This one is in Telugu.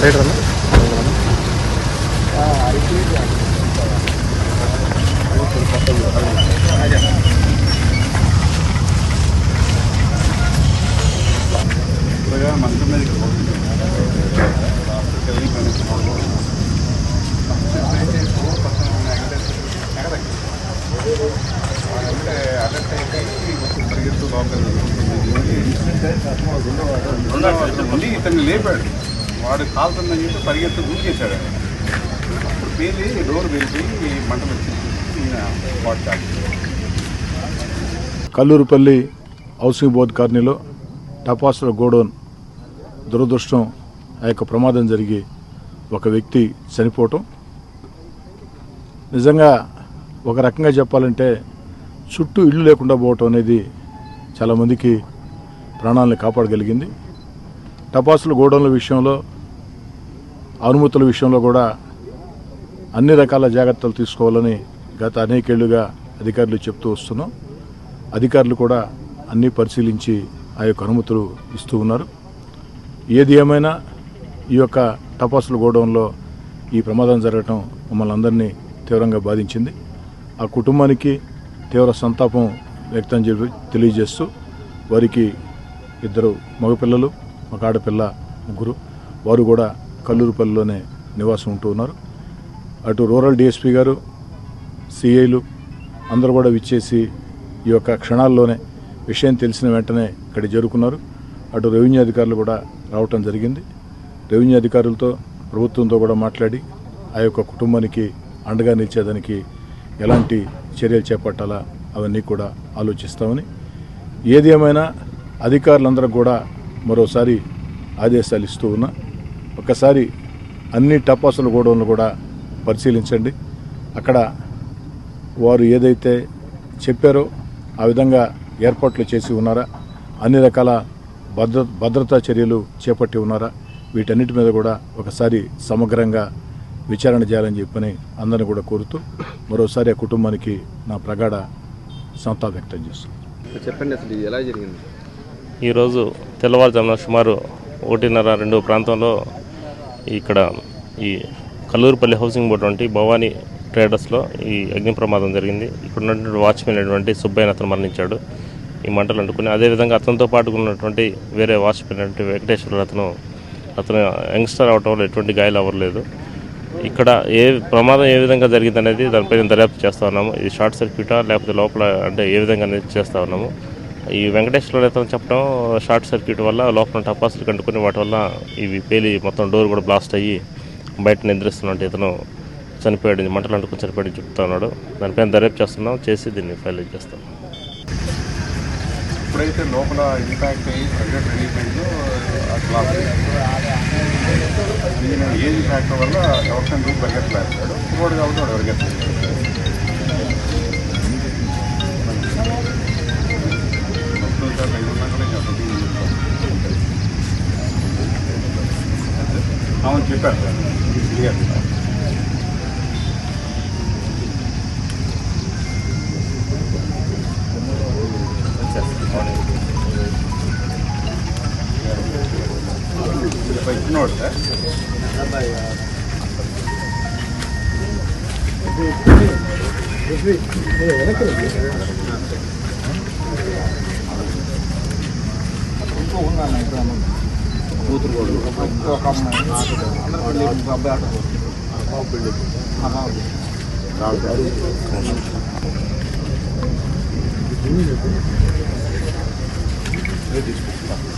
సైడ్ రన్నా ఉండి ఇతన్ని లేపాడు. వాడు కాలుతుందని చెప్పి పరిగెత్తు దూకేశాడు ఆయన. అప్పుడు పేలి డోర్ వెళ్ళి మంటలు వచ్చింది కల్లూరుపల్లి హౌసింగ్ బోర్డ్ కాలనీలో టపాసుల గోడౌన్ దురదృష్టం ఆ యొక్క ప్రమాదం జరిగి ఒక వ్యక్తి చనిపోవటం. నిజంగా ఒక రకంగా చెప్పాలంటే చుట్టూ ఇల్లు లేకుండా పోవటం అనేది చాలామందికి ప్రాణాలను కాపాడగలిగింది. టపాసుల గోడౌన్ల విషయంలో అనుమతుల విషయంలో కూడా అన్ని రకాల జాగ్రత్తలు తీసుకోవాలని గత అనేకేళ్ళుగా అధికారులు చెప్తూ వస్తున్నాం. అధికారులు కూడా అన్నీ పరిశీలించి ఆ యొక్క అనుమతులు ఇస్తూ ఉన్నారు. ఏది ఏమైనా ఈ యొక్క టపాసుల గోడౌన్లో ఈ ప్రమాదం జరగటం మమ్మల్ని అందరినీ తీవ్రంగా బాధించింది. ఆ కుటుంబానికి తీవ్ర సంతాపం వ్యక్తం చేసి తెలియజేస్తూ వారికి ఇద్దరు మగపిల్లలు ఒక ఆడపిల్ల ముగ్గురు. వారు కూడా కల్లూరుపల్లిలోనే నివాసం ఉంటూ ఉన్నారు. అటు రూరల్ డిఎస్పీ గారు సిఐలు అందరూ కూడా విచ్చేసి ఈ యొక్క క్షణాల్లోనే విషయం తెలిసిన వెంటనే ఇక్కడ చేరుకున్నారు. అటు రెవెన్యూ అధికారులు కూడా రావటం జరిగింది. రెవెన్యూ అధికారులతో ప్రభుత్వంతో కూడా మాట్లాడి ఆ యొక్క కుటుంబానికి అండగా నిలిచేదానికి ఎలాంటి చర్యలు చేపట్టాలా అవన్నీ కూడా ఆలోచిస్తామని. ఏది ఏమైనా అధికారులందరూ కూడా మరోసారి ఆదేశాలు ఇస్తూ ఉన్నా ఒకసారి అన్ని టపాసుల గోడౌన్లు కూడా పరిశీలించండి. అక్కడ వారు ఏదైతే చెప్పారో ఆ విధంగా ఏర్పాట్లు చేసి ఉన్నారా అన్ని రకాల భద్ర భద్రతా చర్యలు చేపట్టి ఉన్నారా వీటన్నిటి మీద కూడా ఒకసారి సమగ్రంగా విచారణ చేయాలని చెప్పని అందరిని కూడా కోరుతూ మరోసారి ఆ కుటుంబానికి నా ప్రగాఢ సంతా వ్యక్తం చేస్తున్నాను. చెప్పండి అసలు ఎలా జరిగింది? ఈరోజు తెల్లవారుజామున సుమారు ఒకటిన్నర రెండు ప్రాంతంలో ఇక్కడ ఈ కల్లూరుపల్లి హౌసింగ్ బోర్డు వంటి భవానీ ట్రేడర్స్లో ఈ అగ్ని ప్రమాదం జరిగింది. ఇక్కడ ఉన్నటువంటి వాచ్మెన్ అయినటువంటి సుబ్బయ్య అతను మరణించాడు. ఈ మంటలు అంటుకుని అదేవిధంగా అతనితో పాటు ఉన్నటువంటి వేరే వాచ్మెన్ అయినటువంటి వెంకటేశ్వర అతను అతను యంగ్స్టర్ అవటం వల్ల ఎటువంటి గాయాలు అవ్వలేదు. ఇక్కడ ఏ ప్రమాదం ఏ విధంగా జరిగింది అనేది దానిపైన దర్యాప్తు చేస్తూ ఉన్నాము. ఇది షార్ట్ సర్క్యూటా లేకపోతే లోపల అంటే ఏ విధంగా అనేది చేస్తూ ఉన్నాము. ఈ వెంకటేశ్వర అతను చెప్పడం షార్ట్ సర్క్యూట్ వల్ల లోపల టపాసులు కంటుకుని వాటి వల్ల ఇవి పేలి మొత్తం డోర్ కూడా బ్లాస్ట్ అయ్యి బయట నిద్రిస్తున్నట్టు ఇతను చనిపోయాడు మంటలు అంటుకుని చనిపోయాడు చెప్తా ఉన్నాడు. దానిపైన దర్యాప్తు చేస్తున్నాం చేసి దీన్ని ఫైల్ చేస్తాం. ఎప్పుడైతే లోపల ఇంపాక్ట్ అయ్యి ప్రెజర్ రిలీఫ్ అయిందో అట్లా క్లాస్ ఈయన ఏజ్ ఫ్యాక్టర్ వల్ల ఎవరికైనా దూరం పరిగెత్తలేదు ఇంకోటి కాబట్టి వాడు పరిగెత్తలేదు சூப்பர் ನೋಡ್ತೆ எனக்கு కూతురు కొడుకు అబ్బాయి ఆటకూడదు పెళ్ళి తీసుకుంటాను